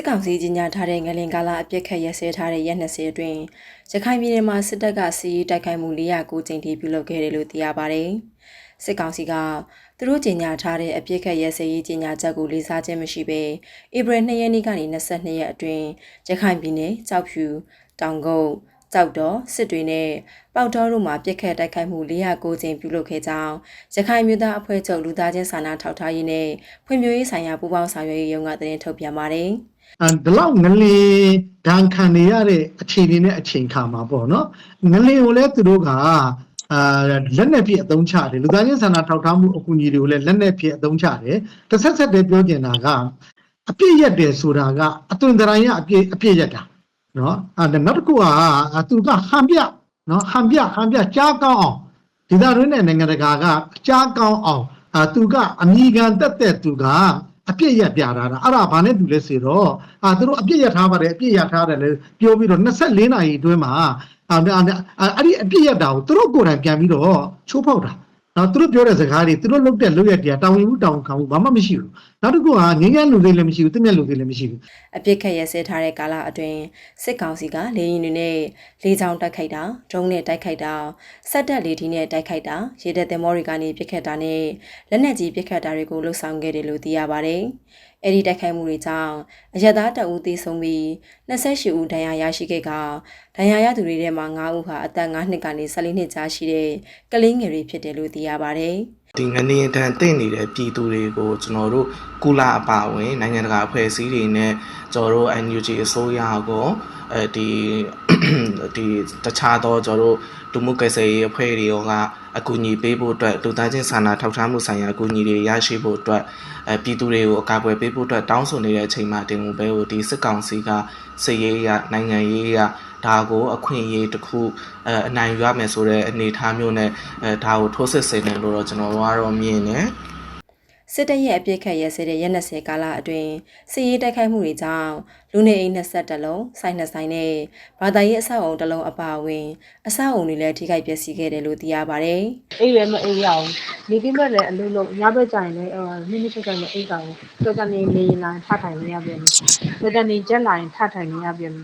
စစ်ကောင်စီကြီးညာထားတဲ့ငလင်ကာလအပြစ်ခတ်ရက်စဲထားတဲ့ရက်20အတွင်းရခိုင်ပြည်နယ်မှာစစ်တပ်ကစီးရီးတိုက်ခိုက်မှု409ကြိမ်ထိပြုလုပ်ခဲ့တယ်လို့သိရပါတယ်။စစ်ကောင်စီကသူတို့ကြီးညာထားတဲ့အပြစ်ခတ်ရက်စဲရေးကြီးညာချက်ကိုလေးစားခြင်းမရှိဘဲဧပြီ2ရက်နေ့ကနေ22ရက်အတွင်းရခိုင်ပြည်နယ်ကြောက်ဖြူတောင်ကုန်းကြောက်တော်စစ်တွေနဲ့ပေါတော်တို့မှာပြစ်ခတ်တိုက်ခိုက်မှု409ကြိမ်ပြုလုပ်ခဲ့ကြောင်းရခိုင်မြို့သားအဖွဲ့ချုပ်လူသားချင်းစာနာထောက်ထားရေးနဲ့ဖွံ့ဖြိုးရေးဆိုင်ရာပူးပေါင်းဆောင်ရွက်ရေးရုံးကသတင်းထုတ်ပြန်ပါတယ်။အဲ ဒီလောက်ငလင်ဒဏ်ခံနေရတဲ့အခြေအနေနဲ့အချိန်ခါမှာပေါ့နော်ငလင်ကိုလည်းသူတို့ကအာလက်နဲ့ပြည့်အသုံးချတယ်လူသားချင်းစာနာထောက်ထားမှုအကူအညီတွေကိုလည်းလက်နဲ့ပြည့်အသုံးချတယ်တစ်ဆက်ဆက်တည်းပြောကျင်တာကအပြည့်ရက်တယ်ဆိုတာကအသွင်သဏ္ဍာန်ရအပြည့်အပြည့်ရက်တာနော်အဲနောက်တစ်ခုကသူကဟန်ပြနော်ဟန်ပြဟန်ပြကြားကောင်းအောင်ဒီသားတွင်းနဲ့နိုင်ငံတကာကကြားကောင်းအောင်အာသူကအမိခံတက်တဲ့သူက အပြည့်ရက်ပြတာတာအဲ့ဒါဘာနဲ့တူလဲဆိုတော့အာသူတို့အပြည့်ရက်ထားပါတယ်အပြည့်ရက်ထားတယ်လေပြောပြီးတော့24နာရီအတွင်းမှာအာအဲ့ဒီအပြည့်ရက်တာကိုသူတို့ကိုယ်တိုင်ပြန်ပြီးတော့ချိုးဖောက်တာ နော်သူတို့ပြောတဲ့စကားတွေသူတို့လုပ်တဲ့လုပ်ရက်တရားတာဝန်မှုတာဝန်ခံမှုဘာမှမရှိဘူးနောက်တစ်ခုကငင်းငယ်လူသေးလည်းမရှိဘူးတမျက်လူသေးလည်းမရှိဘူးအပြစ်ခတ်ရစဲထားတဲ့ကာလအတွင်းစစ်ကောင်စီကလေရင်တွေနဲ့လေကြောင်းတိုက်ခိုက်တာဒရုန်းနဲ့တိုက်ခိုက်တာစက်တက်လေထီနဲ့တိုက်ခိုက်တာရေတပ်သင်္ဘောတွေကနေပစ်ခတ်တာနဲ့လက်နက်ကြီးပစ်ခတ်တာတွေကိုလှုပ်ဆောင်ခဲ့တယ်လို့သိရပါတယ်။အဲဒီတိုက်ခိုက်မှုတွေကြောင့်အရသာတအူးသေဆုံးပြီး28ဦးဒဏ်ရာရရှိခဲ့ကဒဏ်ရာရသူတွေထဲမှာ9ဦးဟာအသက်9နှစ်ကနေ14နှစ်ကြားရှိတဲ့ကလေးငယ်တွေဖြစ်တယ်လို့သိရပါတယ်။ဒီငနေတန်တင့်နေတဲ့ပြည်သူတွေကိုကျွန်တော်တို့ကုလအပါဝင်နိုင်ငံတကာအဖွဲ့အစည်းတွေနဲ့ကျွန်တော်တို့ NUG အစိုးရကိုအဲဒီ ဒီတခြားသောကျွန်တော်တို့လူမှုကိစ္စရေးအဖွဲ့တွေရောကအကူအညီပေးဖို့အတွက်လူသားချင်းစာနာထောက်ထားမှုဆိုင်ရာအကူအညီတွေရရှိဖို့အတွက်အဲပြည်သူတွေကိုအကာအကွယ်ပေးဖို့အတွက်တောင်းဆိုနေတဲ့အချိန်မှာတင်ကိုပဲကိုဒီစစ်ကောင်စီကစစ်ရေးရနိုင်ငံရေးရဒါကိုအခွင့်အရေးတစ်ခုအဲအနိုင်ယူရမယ်ဆိုတဲ့အနေအထားမျိုးနဲ့အဲဒါကိုထိုးစစ်ဆင်တယ်လို့တော့ကျွန်တော်တို့ကတော့မြင်တယ် စစ်တပ်ရဲ့အပြစ်ခတ်ရဲစဲတဲ့ရက်20ကာလအတွင်းစစ်ရေးတိုက်ခိုက်မှုတွေကြောင့်လူနေအိမ်20လုံးစိုင်းနှစ်ဆိုင်နဲ့ဘာသာရေးအဆောက်အုံတစ်လုံးအပါအဝင်အဆောက်အုံတွေလည်းထိခိုက်ပျက်စီးခဲ့တယ်လို့သိရပါတယ်။အိပ်လည်းမအိပ်ရအောင်နေကင်းဘက်လည်းအလုံးလုံးညဘက်ကျရင်လည်းဟိုမိမိချက်ချက်နဲ့အိပ်တာကိုတော်တနေနေလာထထိုင်နေရပြန်တော်တနေကျက်လာရင်ထထိုင်နေရပြန်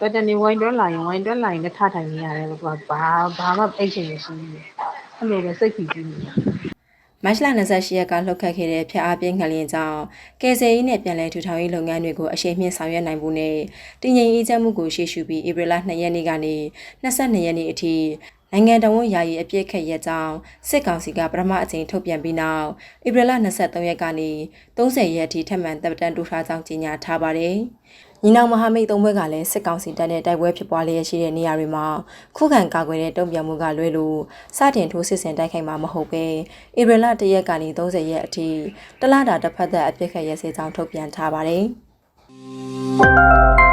တော်တနေဝိုင်းတွဲလာရင်ဝိုင်းတွဲလာရင်လည်းထထိုင်နေရတယ်လို့ကဘာဘာမှအိပ်ချင်မရှိဘူးအဲ့လိုပဲစိတ်ဖြူကြည့်နေတာ မတ်လ28ရက်ကလှုပ်ခတ်ခဲ့တဲ့ဖျက်အားပြင်းငလျင်ကြောင့်ကယ်ဆယ်ရေးနဲ့ပြန်လည်ထူထောင်ရေးလုပ်ငန်းတွေကိုအရှိန်မြင့်ဆောင်ရွက်နိုင်ဖို့နဲ့တည်ငြိမ်အေးချမ်းမှုကိုရှေ့ရှုပြီးဧပြီလ2ရက်နေ့ကနေ22ရက်နေ့အထိနိုင်ငံတော်ဝန်ယာယီအပြည့်ခက်ရက်ကြောင်းစစ်ကောင်စီကပထမအကြိမ်ထုတ်ပြန်ပြီးနောက်ဧပြီလ23ရက်ကနေ30ရက်အထိထပ်မံတပ်တန်းတိုးထားကြောင်းကြေညာထားပါတယ်။ ညီနောင်မဟာမိတ်သုံးဘက်ကလည်းစစ်ကောင်စီတပ်နဲ့တိုက်ပွဲဖြစ်ပွားလျက်ရှိတဲ့နေရာတွေမှာခုခံကာကွယ်တဲ့တုံ့ပြန်မှုကလွဲလို့စတင်ထိုးစစ်ဆင်တိုက်ခိုက်မှာမဟုတ်ပဲဧပြီလ1ရက်ကနေ30ရက်အထိတလတာတစ်ဖက်သက်အပြစ်ခတ်ရဲစေကြောင်းထုတ်ပြန်ထားပါတယ်။